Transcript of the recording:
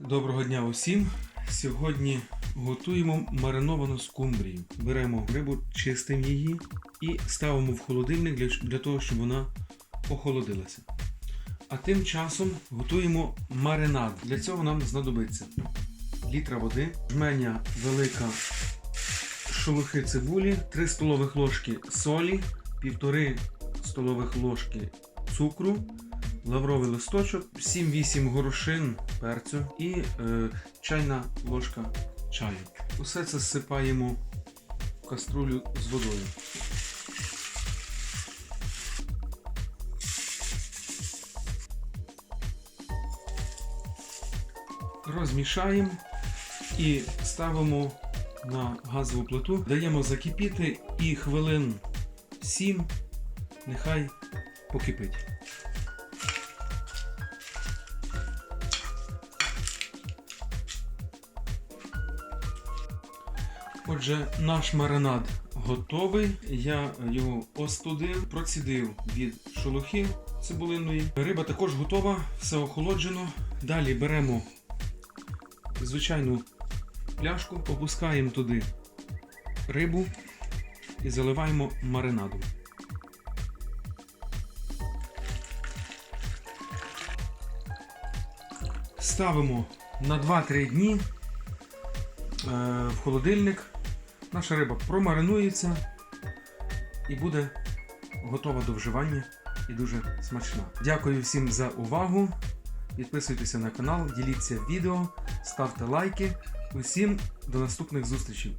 Доброго дня усім! Сьогодні готуємо мариновану скумбрію. Беремо рибу, чистимо її і ставимо в холодильник для, для того, щоб вона охолодилася. А тим часом готуємо маринад. Для цього нам знадобиться літра води, жменя велика шелухи цибулі, 3 столових ложки солі, 1,5 столових ложки цукру, лавровий листочок, 7-8 горошин перцю і е, чайна ложка чаю. Усе це зсипаємо в каструлю з водою. Розмішаємо і ставимо на газову плиту, даємо закипіти і хвилин 7 нехай покипить. Отже, наш маринад готовий. Я його остудив, процідив від шелухи цибулиної. Риба також готова, все охолоджено. Далі беремо звичайну пляшку, опускаємо туди рибу і заливаємо маринадом. Ставимо на 2-3 дні е, в холодильник. Наша риба промаринується і буде готова до вживання і дуже смачна. Дякую всім за увагу. Підписуйтеся на канал, діліться відео, ставте лайки. Усім до наступних зустрічей.